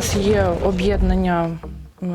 нас є об'єднання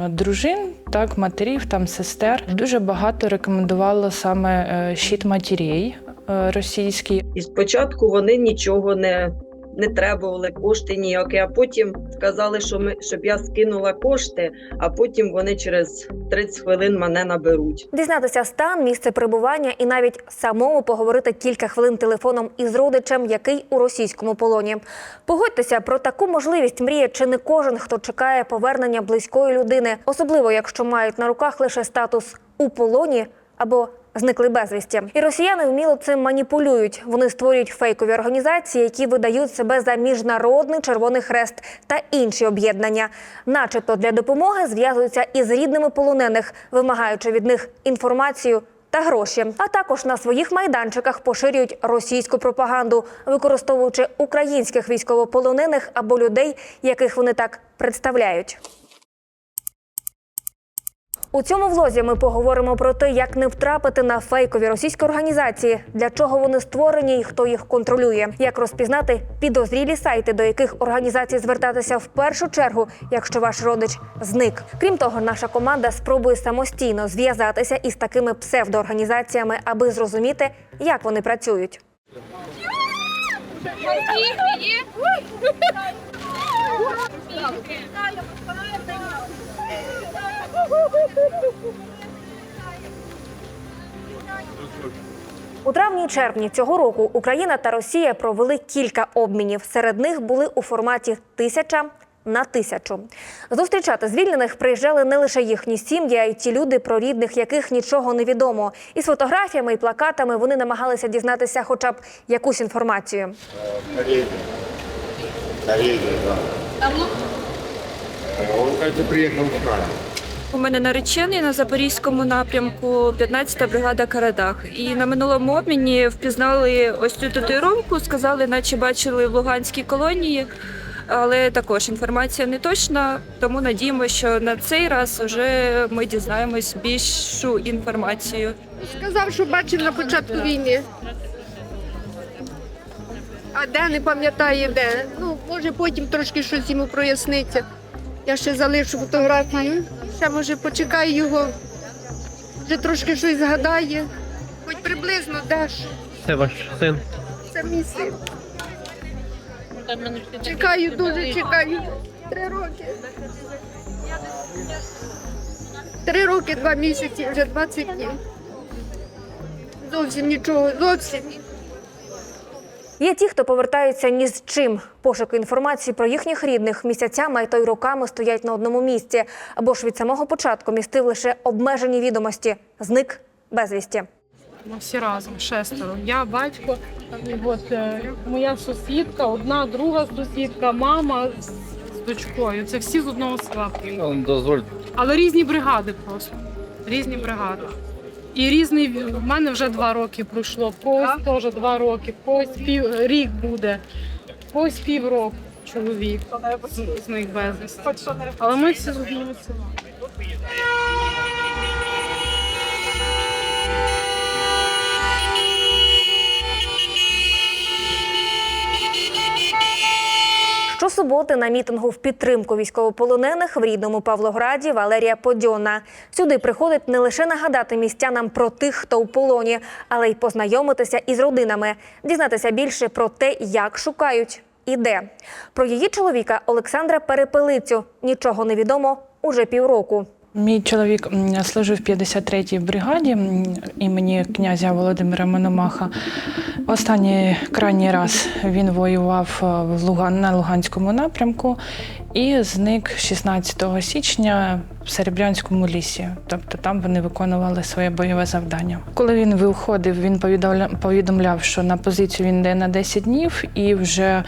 дружин, так, матерів, там сестер. Дуже багато рекомендувало саме е, щит матірей е, російський. І спочатку вони нічого не, не требували, кошти ніякі, а потім сказали, що ми, щоб я скинула кошти, а потім вони через 30 хвилин мене наберуть. Дізнатися стан, місце перебування і навіть самому поговорити кілька хвилин телефоном із родичем, який у російському полоні. Погодьтеся, про таку можливість мріє чи не кожен, хто чекає повернення близької людини, особливо якщо мають на руках лише статус у полоні або зникли безвісті. І росіяни вміло цим маніпулюють. Вони створюють фейкові організації, які видають себе за міжнародний червоний хрест та інші об'єднання, начебто для допомоги зв'язуються із рідними полонених, вимагаючи від них інформацію. Та гроші, а також на своїх майданчиках поширюють російську пропаганду, використовуючи українських військовополонених або людей, яких вони так представляють. У цьому влозі ми поговоримо про те, як не втрапити на фейкові російські організації, для чого вони створені і хто їх контролює, як розпізнати підозрілі сайти, до яких організацій звертатися в першу чергу, якщо ваш родич зник. Крім того, наша команда спробує самостійно зв'язатися із такими псевдоорганізаціями, аби зрозуміти, як вони працюють. У травні і червні цього року Україна та Росія провели кілька обмінів. Серед них були у форматі тисяча на тисячу. Зустрічати звільнених приїжджали не лише їхні сім'ї, а й ті люди, про рідних яких нічого не відомо. Із фотографіями і плакатами вони намагалися дізнатися хоча б якусь інформацію. Карелия. Давно? Он, кажется, приехал в Крым. У мене наречений на запорізькому напрямку 15-та бригада Карадах. І на минулому обміні впізнали ось цю татуїровку, сказали, наче бачили в Луганській колонії. Але також інформація не точна, тому надіємося, що на цей раз вже ми дізнаємось більшу інформацію. Сказав, що бачив на початку війни. А де не пам'ятає де. Ну, може потім трошки щось йому проясниться. Я ще залишу фотографію. Ще може почекаю його. Вже трошки щось згадає. Хоч приблизно ж. Це ваш син. Це мій син. Чекаю, дуже чекаю. Три роки. Три роки, два місяці, вже 20 днів. Зовсім нічого, зовсім. Є ті, хто повертаються ні з чим. Пошуки інформації про їхніх рідних місяцями, а то й роками стоять на одному місці, або ж від самого початку містив лише обмежені відомості. Зник безвісті. Ми всі разом, шестеро. Я, батько, і от, е, моя сусідка, одна, друга сусідка, мама з, з дочкою. Це всі з одного села. Ну, дозвольте. Але різні бригади просто. Різні бригади. І різний в мене вже два роки пройшло. Когось теж два роки, когось пів рік буде, когось півроку чоловік з, з них безвісти. Але ми всі з Щосуботи на мітингу в підтримку військовополонених в рідному Павлограді Валерія Подьона. Сюди приходить не лише нагадати містянам про тих, хто у полоні, але й познайомитися із родинами, дізнатися більше про те, як шукають і де. Про її чоловіка Олександра Перепелицю нічого не відомо уже півроку. Мій чоловік служив в 53-й бригаді імені князя Володимира Мономаха. Останній крайній раз він воював е, в Луган на Луганському напрямку і зник 16 січня в Серебрянському лісі. Тобто там вони виконували своє бойове завдання. Коли він виходив, він повідомляв, що на позицію він йде на 10 днів, і вже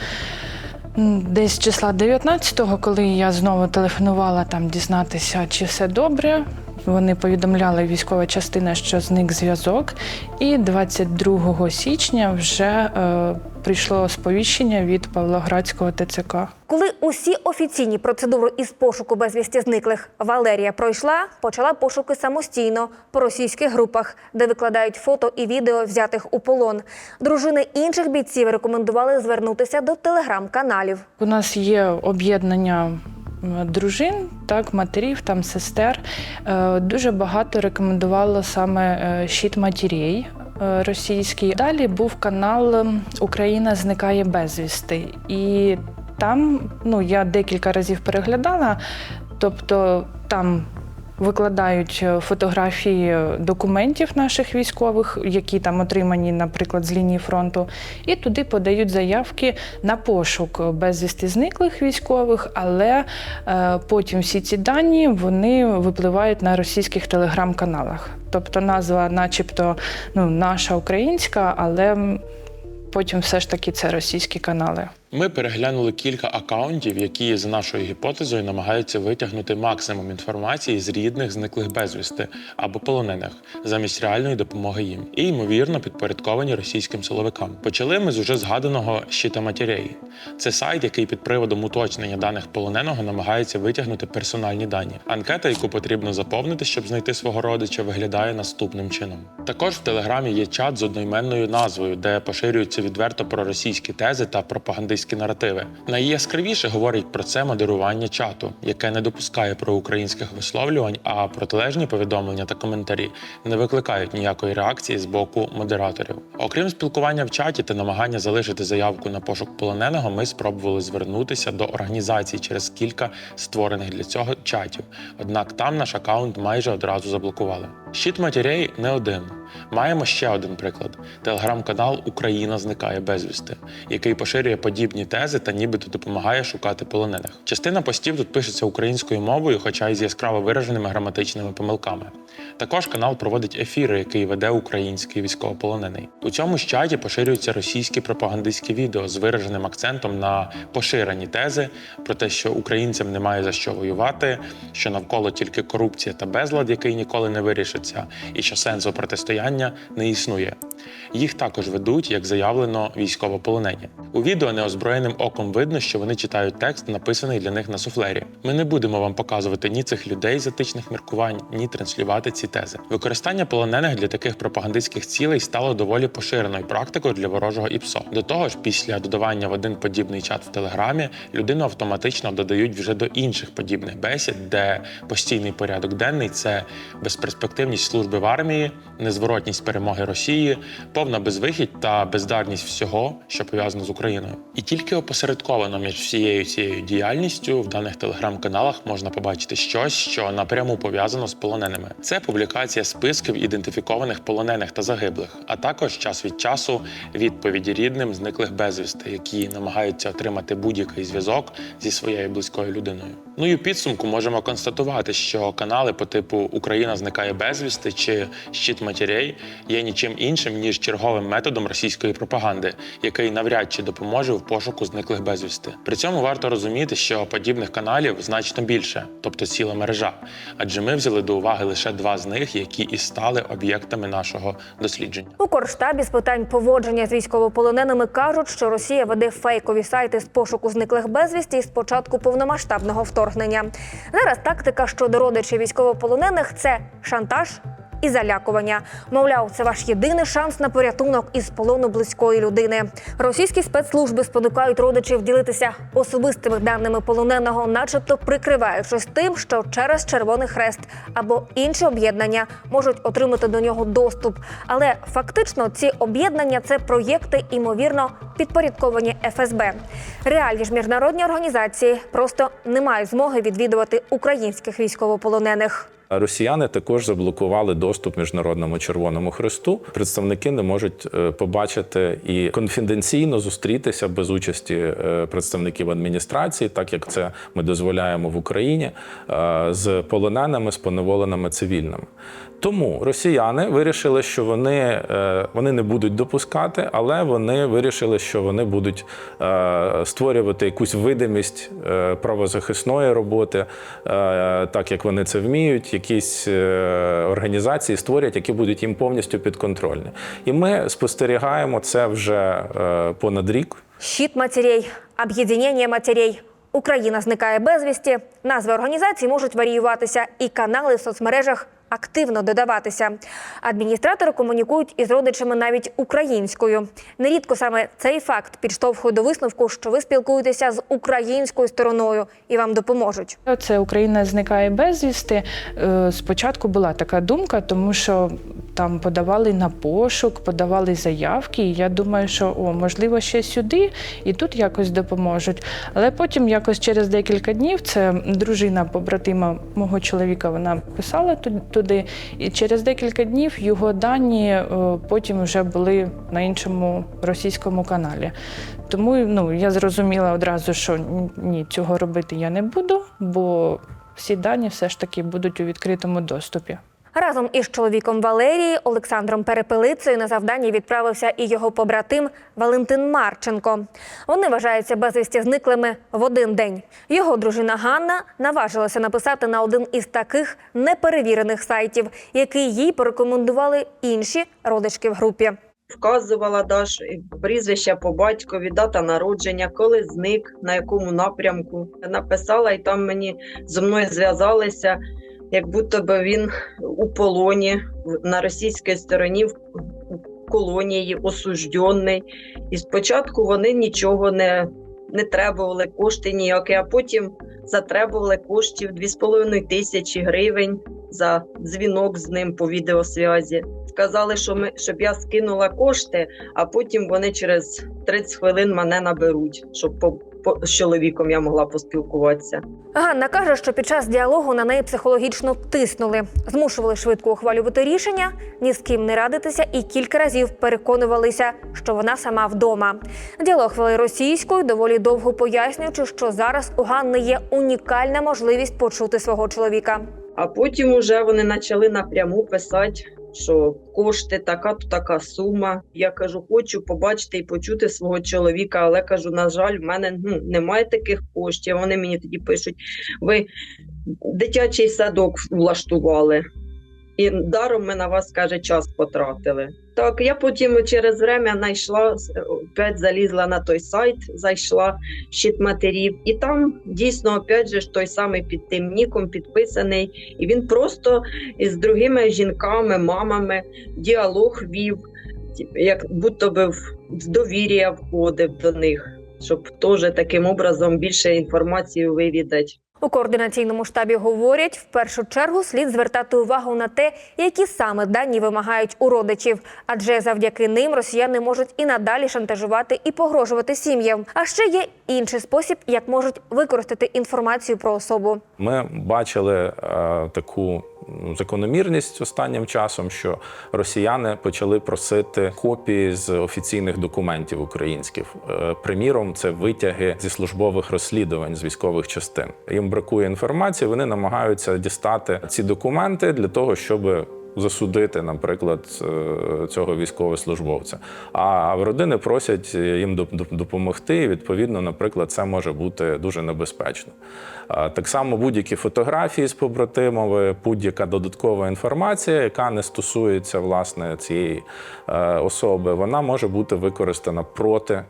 Десь числа 19-го, коли я знову телефонувала там дізнатися, чи все добре. Вони повідомляли військова частина, що зник зв'язок. І 22 січня вже е, прийшло сповіщення від Павлоградського ТЦК. Коли усі офіційні процедури із пошуку безвісті зниклих Валерія пройшла, почала пошуки самостійно по російських групах, де викладають фото і відео взятих у полон. Дружини інших бійців рекомендували звернутися до телеграм-каналів. У нас є об'єднання дружин, так, матерів, там сестер. Е, Дуже багато рекомендувало саме е, щит матірей е, російський. Далі був канал Україна зникає безвісти. І там ну, я декілька разів переглядала, тобто там викладають е, фотографії документів наших військових, які там отримані, наприклад, з лінії фронту, і туди подають заявки на пошук безвісти зниклих військових, але е, потім всі ці дані вони випливають на російських телеграм-каналах. Тобто назва, начебто, ну, наша українська, але потім все ж таки це російські канали. Ми переглянули кілька акаунтів, які за нашою гіпотезою намагаються витягнути максимум інформації з рідних зниклих безвісти або полонених замість реальної допомоги їм, і ймовірно підпорядковані російським силовикам. Почали ми з уже згаданого щита матерей. Це сайт, який під приводом уточнення даних полоненого намагається витягнути персональні дані. Анкета, яку потрібно заповнити, щоб знайти свого родича, виглядає наступним чином. Також в телеграмі є чат з одноіменною назвою, де поширюються відверто проросійські тези та пропагандистські наративи. Найяскравіше говорить про це модерування чату, яке не допускає проукраїнських висловлювань, а протилежні повідомлення та коментарі не викликають ніякої реакції з боку модераторів. Окрім спілкування в чаті та намагання залишити заявку на пошук полоненого, ми спробували звернутися до організацій через кілька створених для цього чатів. Однак там наш аккаунт майже одразу заблокували. Щит матерей не один. Маємо ще один приклад: телеграм-канал Україна зникає безвісти, який поширює подібні тези та нібито допомагає шукати полонених. Частина постів тут пишеться українською мовою, хоча й з яскраво вираженими граматичними помилками. Також канал проводить ефіри, який веде український військовополонений. У цьому ж чаті поширюються російські пропагандистські відео з вираженим акцентом на поширені тези про те, що українцям немає за що воювати, що навколо тільки корупція та безлад, який ніколи не вирішиться, і що сенсу протистояння не існує. Їх також ведуть, як заявлено, військовополонені. У відео неозброєним оком видно, що вони читають текст, написаний для них на суфлері. Ми не будемо вам показувати ні цих людей з етичних міркувань, ні транслювати ці тези. Використання полонених для таких пропагандистських цілей стало доволі поширеною практикою для ворожого ІПСО. До того ж, після додавання в один подібний чат в телеграмі людину автоматично додають вже до інших подібних бесід, де постійний порядок денний це безперспективність служби в армії, незворотність перемоги Росії, повна безвихідь та бездарність всього, що пов'язано з Україною. І тільки опосередковано між всією цією діяльністю в даних телеграм-каналах можна побачити щось, що напряму пов'язано з полоненими. Це публікація списків ідентифікованих полонених та загиблих, а також час від часу відповіді рідним зниклих безвісти, які намагаються отримати будь-який зв'язок зі своєю близькою людиною. Ну і у підсумку можемо констатувати, що канали по типу Україна зникає безвісти чи щит матерей є нічим іншим ніж черговим методом російської пропаганди, який навряд чи допоможе в пошуку зниклих безвісти. При цьому варто розуміти, що подібних каналів значно більше, тобто ціла мережа, адже ми взяли до уваги лише два з них, які і стали об'єктами нашого дослідження. У Корштабі з питань поводження з військовополоненими кажуть, що Росія веде фейкові сайти з пошуку зниклих безвісті з початку повномасштабного вторгнення. Зараз тактика щодо родичів військовополонених це шантаж. І залякування, мовляв, це ваш єдиний шанс на порятунок із полону близької людини. Російські спецслужби спонукають родичів ділитися особистими даними полоненого, начебто прикриваючись тим, що через Червоний Хрест або інші об'єднання можуть отримати до нього доступ. Але фактично ці об'єднання це проєкти, імовірно, підпорядковані ФСБ. Реальні ж міжнародні організації просто не мають змоги відвідувати українських військовополонених. Росіяни також заблокували доступ міжнародному Червоному Хресту. Представники не можуть е, побачити і конфіденційно зустрітися без участі е, представників адміністрації, так як це ми дозволяємо в Україні, е, з полоненими, з поневоленими цивільними. Тому росіяни вирішили, що вони, вони не будуть допускати, але вони вирішили, що вони будуть створювати якусь видимість правозахисної роботи, так як вони це вміють. Якісь е, організації створять, які будуть їм повністю підконтрольні. І ми спостерігаємо це вже е, понад рік. Щит матерей, об'єднання матерей. Україна зникає безвісті. Назви організацій можуть варіюватися, і канали в соцмережах активно додаватися. Адміністратори комунікують із родичами навіть українською. Нерідко саме цей факт підштовхує до висновку, що ви спілкуєтеся з українською стороною і вам допоможуть. Це Україна зникає безвісти. Е, Спочатку була така думка, тому що там подавали на пошук, подавали заявки. І я думаю, що о, можливо, ще сюди і тут якось допоможуть. Але потім, якось через декілька днів, це дружина побратима мого чоловіка, вона писала туди, і через декілька днів його дані е, потім вже були на іншому російському каналі. Тому ну, я зрозуміла одразу, що ні, цього робити я не буду, бо всі дані все ж таки будуть у відкритому доступі. Разом із чоловіком Валерії Олександром Перепелицею на завдання відправився і його побратим Валентин Марченко. Вони вважаються безвісті зниклими в один день. Його дружина Ганна наважилася написати на один із таких неперевірених сайтів, який їй порекомендували інші родички в групі. Вказувала Даш прізвище по батькові, дата народження, коли зник, на якому напрямку. Написала, і там мені зі мною зв'язалися, як будто би він у полоні на російській стороні в колонії, осужденний. І спочатку вони нічого не, не требували, кошти ніякі, а потім затребували коштів 2,5 тисячі гривень за дзвінок з ним по відеосвязі. Сказали, що ми щоб я скинула кошти, а потім вони через 30 хвилин мене наберуть, щоб по, з чоловіком я могла поспілкуватися. Ганна каже, що під час діалогу на неї психологічно тиснули, змушували швидко ухвалювати рішення, ні з ким не радитися і кілька разів переконувалися, що вона сама вдома. Діалог вели російською, доволі довго пояснюючи, що зараз у Ганни є унікальна можливість почути свого чоловіка. А потім уже вони почали напряму писати, що кошти така то така сума. Я кажу, хочу побачити і почути свого чоловіка, але кажу, на жаль, в мене ну, немає таких коштів. Вони мені тоді пишуть: ви дитячий садок влаштували. І даром ми на вас каже час потратили. Так, я потім через время знайшла опять залізла на той сайт, зайшла щит матерів, і там дійсно опять же той самий під тим ніком підписаний, і він просто із другими жінками, мамами діалог вів, як будто би в довір'я входив до них, щоб теж таким образом більше інформації вивідати. У координаційному штабі говорять, в першу чергу слід звертати увагу на те, які саме дані вимагають у родичів, адже завдяки ним росіяни можуть і надалі шантажувати і погрожувати сім'ям. А ще є інший спосіб, як можуть використати інформацію про особу. Ми бачили е, таку закономірність останнім часом, що росіяни почали просити копії з офіційних документів українських. Е, приміром, це витяги зі службових розслідувань з військових частин. Їм бракує інформації, вони намагаються дістати ці документи для того, щоб засудити, наприклад, е, цього військовослужбовця. А родини просять їм доп- доп- допомогти. І відповідно, наприклад, це може бути дуже небезпечно. Так само будь-які фотографії з побратимами, будь-яка додаткова інформація, яка не стосується власне цієї е, особи, вона може бути використана проти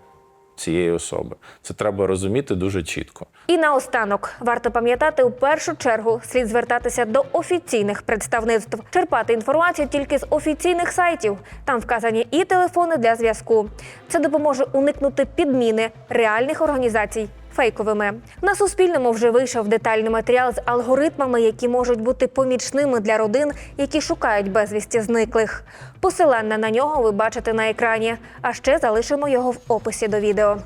цієї особи. Це треба розуміти дуже чітко. І наостанок варто пам'ятати, у першу чергу слід звертатися до офіційних представництв, черпати інформацію тільки з офіційних сайтів. Там вказані і телефони для зв'язку. Це допоможе уникнути підміни реальних організацій. Фейковими на суспільному вже вийшов детальний матеріал з алгоритмами, які можуть бути помічними для родин, які шукають безвісті зниклих. Посилання на нього ви бачите на екрані. А ще залишимо його в описі до відео.